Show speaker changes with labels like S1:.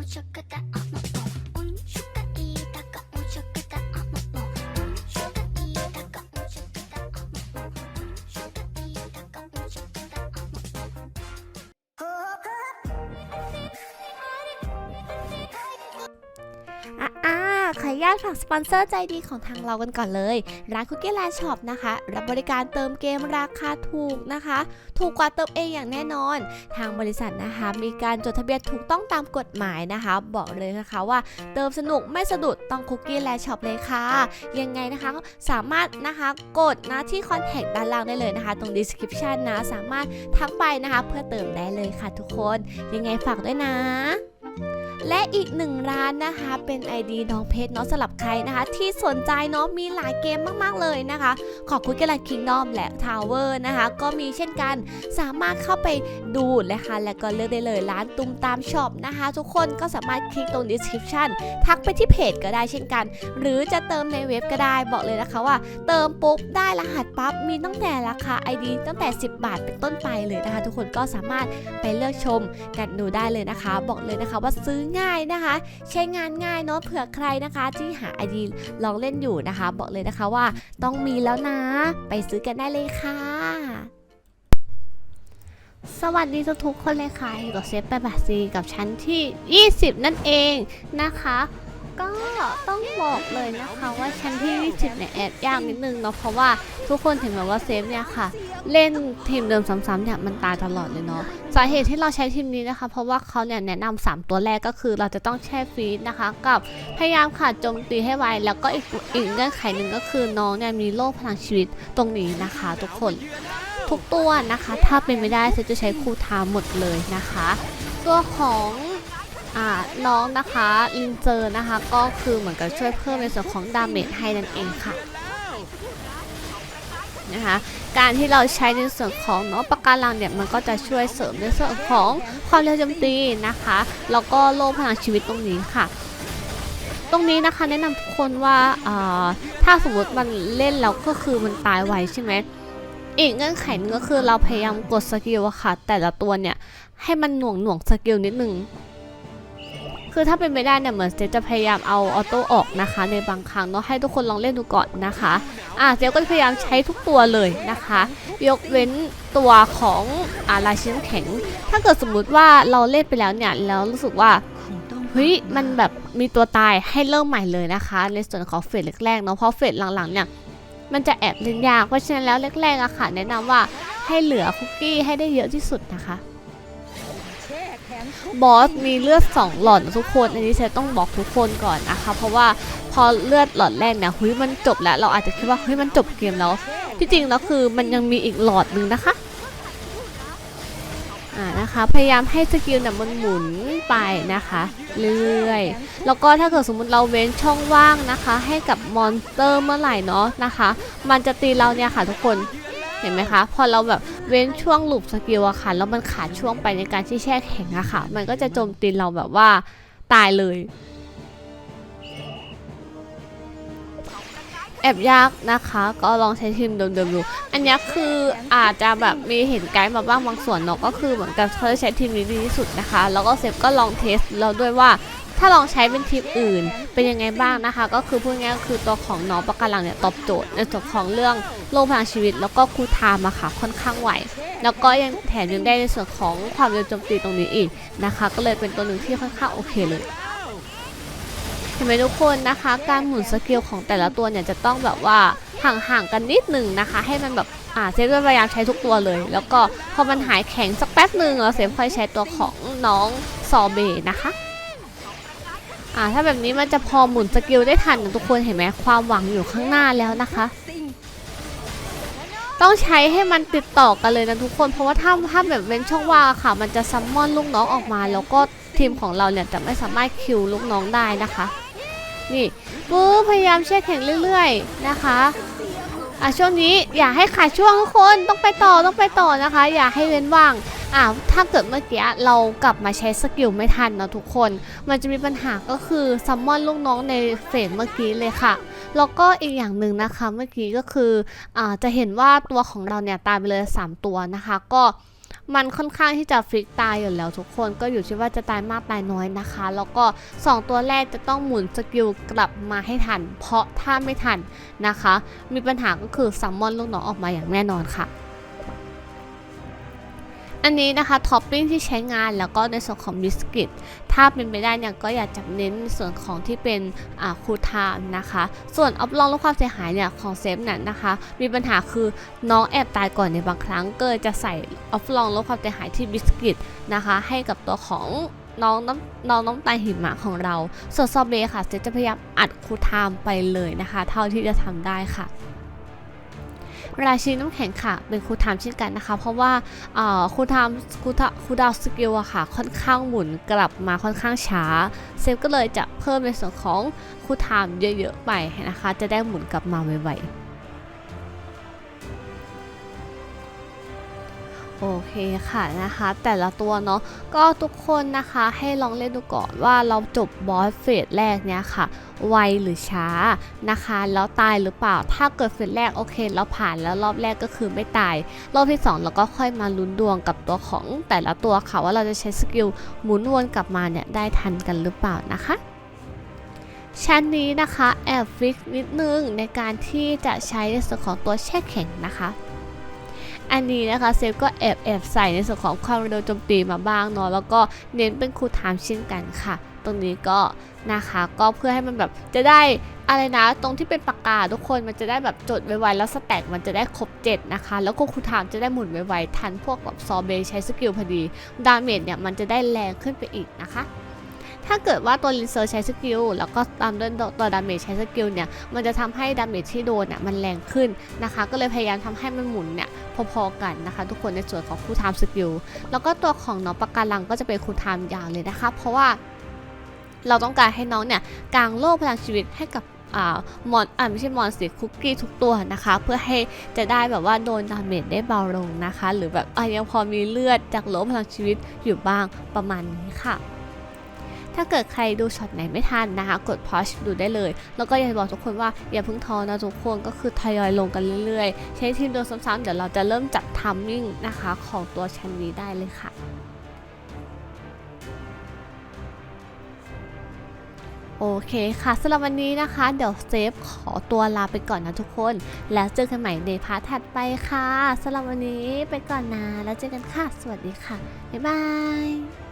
S1: おちょくだあももうんしゅかいたかおちょくだあ
S2: อะอ่าขออนุญาตฝากสปอนเซอร์ใจดีของทางเรากันก่อนเลย ร้านคุกกี้แลนด์ช็อปนะคะ รับบริการเติมเกมราคาถูกนะคะ ถูกกว่าเติมเองอย่างแน่นอน ทางบริษัทนะคะ มีการจดทะเบียนถูกต้องตามกฎหมายนะคะ บอกเลยนะคะว่าเติมสนุกไม่สะดุดต้องคุกกี้แลนด์ช็อปเลยค่ะ ยังไงนะคะสามารถนะคะกดนะที่คอนแทคด้านล่างได้เลยนะคะ ตรง description นะสามารถทักไปนะคะ เพื่อเติมได้เลยค่ะทุกคน ยังไงฝากด้วยนะ และอีกหนึ่งร้านนะคะ เป็น ID น้องเพชรเนาะสำหรับใครนะคะ ที่สนใจเนาะมีหลายเกมมากๆเลยนะคะ ขอบคุณก l ล k คิงดอมและทาวเวอร์นะคะ ก็มีเช่นกันสามารถเข้าไปดูนะคะ แล้วก็เลือกได้เลยร้านตุ้มตามช็อปนะคะ ทุกคนก็สามารถคลิกตรง description ทักไปที่เพจก็ได้เช่นกัน หรือจะเติมในเว็บก็ได้บอกเลยนะคะว่า เติมปุ๊บได้รหัสปั๊บมีตั้งแต่ราคา ID ตั้งแต่ 10 บาทเป็นต้นไปเลยนะคะ ทุกคนก็สามารถไปเลือกชมกันดูได้เลยนะคะ บอกเลยนะคะว่าซื้อง่ายนะคะ ใช้งานง่ายเนาะเผื่อใครนะคะที่หา ID ลองเล่นอยู่นะคะ บอกเลยนะคะว่าต้องมีแล้วนะ ไปซื้อกันได้เลยค่ะ สวัสดีทุกๆคนเลยค่ะอยู่กับเซฟแปบาทซีกับชั้นที่ 20 นั่นเองนะคะก็ต้องบอกเลยนะคะว่าชั้นที่ 20เนี่ยแอบยากนิดนึงเนาะเพราะว่าทุกคนเห็นแบบว่าเซฟเนี่ยค่ะ เล่นทีมเดิมซ้ำๆเนี่ยมันตายตลอดเลยเนาะสาเหตุที่เราใช้ทีมนี้นะคะ เพราะว่าเขาเนี่ยแนะนำสามตัวแรกก็คือเราจะต้องแช่ฟรีซนะคะ กับพยายามขาดโจมตีให้ไวแล้วก็อีกอีกเงื่อนไขหนึ่งก็คือน้องเนี่ยมีโล่พลังชีวิตตรงนี้นะคะ ทุกคนทุกตัวนะคะ ถ้าเป็นไม่ได้เซจะใช้คูลไทม์หมดเลยนะคะ ตัวของอ่าน้องนะคะลินเจอร์นะคะ ก็คือเหมือนกับช่วยเพิ่มในส่วนของดาเมจให้นั่นเองค่ะ นะคะ การที่เราใช้ในส่วนของเนาะปะการังเนี่ยมันก็จะช่วยเสริมในส่วนของความเร็วโจมตีนะคะ แล้วก็โล่พลังชีวิตตรงนี้ค่ะ ตรงนี้นะคะแนะนำทุกคนว่าถ้าสมมติมันเล่นแล้วก็คือมันตายไวใช่ไหมอีกเงื่อนไขนึงก็คือเราพยายามกดสกิลอะค่ะ แต่ละตัวเนี่ยให้มันหน่วงหน่วงสกิลนิดนึง คือถ้าเป็นไปได้เนี่ยเหมือนเซจะพยายามเอาออโต้ออกนะคะ ในบางครั้งเนาะให้ทุกคนลองเล่นดูก่อนนะคะอะเซลก็พยายามใช้ทุกตัวเลยนะคะ ยกเว้นตัวของอาราชินแข็ง ถ้าเกิดสมมุติว่าเราเล่นไปแล้วเนี่ยแล้วรู้สึกว่าเฮ้ยมันแบบมีตัวตายให้เริ่มใหม่เลยนะคะ ในส่วนของเฟสแรกๆเนาะเพราะเฟสหลังๆเนี่ยมันจะแอบเล่นยากเพราะฉะนั้นแล้วแรกๆอะค่ะ แนะนำว่าให้เหลือคุกกี้ให้ได้เยอะที่สุดนะคะ บอสมีเลือด2หลอดนะทุกคนอันนี้เซต้องบอกทุกคนก่อนนะคะ เพราะว่าพอเลือดหลอดแรกเนี่ยเฮ้ยมันจบแล้วเราอาจจะคิดว่าเฮ้ยมันจบเกมแล้ว ที่จริงแล้วคือมันยังมีอีกหลอดหนึ่งนะคะอ่านะคะพยายามให้สกิลเนี่ยมันหมุนไปนะคะเรื่อยๆแล้วก็ถ้าเกิดสมมุติเราเว้นช่องว่างนะคะ ให้กับมอนสเตอร์เมื่อไหร่เนาะนะคะ มันจะตีเราเนี่ยค่ะทุกคน เห็นไหมคะ พอเราแบบเว้นช่วงหลุบสกิลอะค่ะ แล้วมันขาดช่วงไปในการที่แช่แข็งอะค่ะ มันก็จะโจมตีเราแบบว่าตายเลย แอบยากนะคะ ก็ลองใช้ทีมเดิมๆดู อันนี้คืออาจจะแบบมีเห็นไกด์มาบ้างบางส่วนเนาะก็คือเหมือนกับเขาจะใช้ทีมนี้ดีที่สุดนะคะ แล้วก็เซฟก็ลองเทสเราด้วยว่า ถ้าลองใช้เป็นทีมอื่น เป็นยังไงบ้างนะคะ ก็คือพูดง่ายก็คือตัวของน้องปะการังเนี่ยตอบโจทย์ในส่วนของเรื่องโลพลังชีวิต แล้วก็คูลไทม์อะค่ะค่อนข้างไหว แล้วก็ยังแถมยังได้ในส่วนของความเร็วโจมตีตรงนี้อีกนะคะ ก็เลยเป็นตัวหนึ่งที่ค่อนข้างโอเคเลยเห็นไหมทุกคนนะคะ การหมุนสกิลของแต่ละตัวเนี่ยจะต้องแบบว่าห่างๆกันนิดหนึ่งนะคะ ให้มันแบบอ่าเซฟก็พยายามใช้ทุกตัวเลย แล้วก็พอมันหายแข็งสักแป๊บหนึ่งเราเซฟค่อยใช้ตัวของน้องซอเบนะคะ อ่าถ้าแบบนี้มันจะพอหมุนสกิลได้ทันนะทุกคนเห็นไหมความหวังอยู่ข้างหน้าแล้วนะคะ ต้องใช้ให้มันติดต่อกันเลยนะทุกคนเพราะว่าถ้าถ้าแบบเว้นช่องว่างค่ะ มันจะซัมมอนลูกน้องออกมา แล้วก็ทีมของเราเนี่ยจะไม่สามารถคิวลูกน้องได้นะคะ นี่ปุ๊บพยายามแช่แข็งเรื่อย ๆนะคะอะช่วงนี้อย่าให้ขาดช่วงทุกคนต้องไปต่อต้องไปต่อนะคะ อย่าให้เว้นว่าง อ่าถ้าเกิดเมื่อกี้เรากลับมาใช้สกิลไม่ทันนะทุกคน มันจะมีปัญหาก็คือซัมมอนลูกน้องในเฟสเมื่อกี้เลยค่ะ แล้วก็อีกอย่างหนึ่งนะคะเมื่อกี้ก็คืออ่าจะเห็นว่าตัวของเราเนี่ยตายไปเลย 3 ตัวนะคะ ก็มันค่อนข้างที่จะฟิกตายอยู่แล้วทุกคนก็อยู่ที่ว่าจะตายมากตายน้อยนะคะ แล้วก็ 2 ตัวแรกจะต้องหมุนสกิลกลับมาให้ทัน เพราะถ้าไม่ทันนะคะ มีปัญหาก็คือซัมมอนลูกน้องออกมาอย่างแน่นอนค่ะ อันนี้นะคะท็อปปิ้งที่ใช้งานแล้วก็ในส่วนของบิสกิตถ้าเป็นไปได้เนี่ยก็อยากจะเน้นส่วนของที่เป็นอ่าคูลไทม์นะคะ ส่วนออฟลองลดความเสียหายเนี่ยของเซฟนี่ยนะคะ มีปัญหาคือน้องแอบตายก่อนในบางครั้งก็เลยจะใส่ออฟลองลดความเสียหายที่บิสกิตนะคะ ให้กับตัวของน้องน้ำน้องน้ำตาหิมะของเราส่วนซอเบค่ะเซฟจะพยายามอัดคูลไทม์ไปเลยนะคะ เท่าที่จะทำได้ค่ะ ราชีน้ำแข็งค่ะ เป็นครูทามเช่นกันนะคะ เพราะว่าครูทามครูทครูดาวสกิลอะค่ะ ค่อนข้างหมุนกลับมาค่อนข้างช้า เซฟก็เลยจะเพิ่มในส่วนของครูทามเยอะๆไปนะคะ จะได้หมุนกลับมาไวๆ โอเคค่ะนะคะแต่ละตัวเนาะก็ทุกคนนะคะให้ลองเล่นดูก่อนว่าเราจบบอสเฟสแรกเนี่ยค่ะ ไวหรือช้านะคะ แล้วตายหรือเปล่า ถ้าเกิดเฟสแรกโอเค เราผ่านแล้วรอบแรกก็คือไม่ตาย รอบที่ 2 เราก็ค่อยมาลุ้นดวงกับตัวของแต่ละตัวค่ะ ว่าเราจะใช้สกิลหมุนวนกลับมาเนี่ยได้ทันกันหรือเปล่านะคะชั้นนี้นะคะแอบฟิกนิดนึงในการที่จะใช้ในส่วนของตัวแช่แข็งนะคะ อันนี้นะคะเซฟก็แอบแอบใส่ในส่วนของความเร็วโจมตีมาบ้างเนาะแล้วก็เน้นเป็นคูลไทม์เช่นกันค่ะ ตรงนี้ก็นะคะก็เพื่อให้มันแบบจะได้อะไรนะ ตรงที่เป็นปากกาทุกคนมันจะได้แบบจดไวๆแล้วสแต็กมันจะได้ครบ 7 นะคะ แล้วก็คูลไทม์จะได้หมุนไวๆทันพวกแบบซอเบใช้สกิลพอดี ดาเมจเนี่ยมันจะได้แรงขึ้นไปอีกนะคะ ถ้าเกิดว่าตัวลินเซอร์ใช้สกิลแล้วก็ตามด้วยตัวดาเมจใช้สกิลเนี่ย มันจะทำให้ดาเมจที่โดนเนี่ยมันแรงขึ้นนะคะ ก็เลยพยายามทำให้มันหมุนเนี่ยพอๆกันนะคะ ทุกคนในส่วนของคูลไทม์สกิลแล้วก็ตัวของน้องปากการังก็จะเป็นคูลไทม์ยาวเลยนะคะ เพราะว่าเราต้องการให้น้องเนี่ยกางโล่พลังชีวิตให้กับอ่ามอนอ่าไม่ใช่มอนสิคุกกี้ทุกตัวนะคะ เพื่อให้จะได้แบบว่าโดนดาเมจได้เบาลงนะคะ หรือแบบอยังพอมีเลือดจากโล่พลังชีวิตอยู่บ้างประมาณนี้ค่ะ ถ้าเกิดใครดูช็อตไหนไม่ทันนะคะ กดพอชดูได้เลย แล้วก็อยากจะบอกทุกคนว่าอย่าเพิ่งท้อนะทุกคนก็คือทยอยลงกันเรื่อยๆ ใช้ทีมโดนซ้ำๆเดี๋ยวเราจะเริ่มจับทัมมิ่งนะคะ ของตัวชั้นนี้ได้เลยค่ะโอเคค่ะสำหรับวันนี้นะคะ เดี๋ยวเซฟขอตัวลาไปก่อนนะทุกคน แล้วเจอกันใหม่ในพาร์ทถัดไปค่ะสำหรับวันนี้ไปก่อนนะ แล้วเจอกันค่ะ สวัสดีค่ะ บ๊ายบาย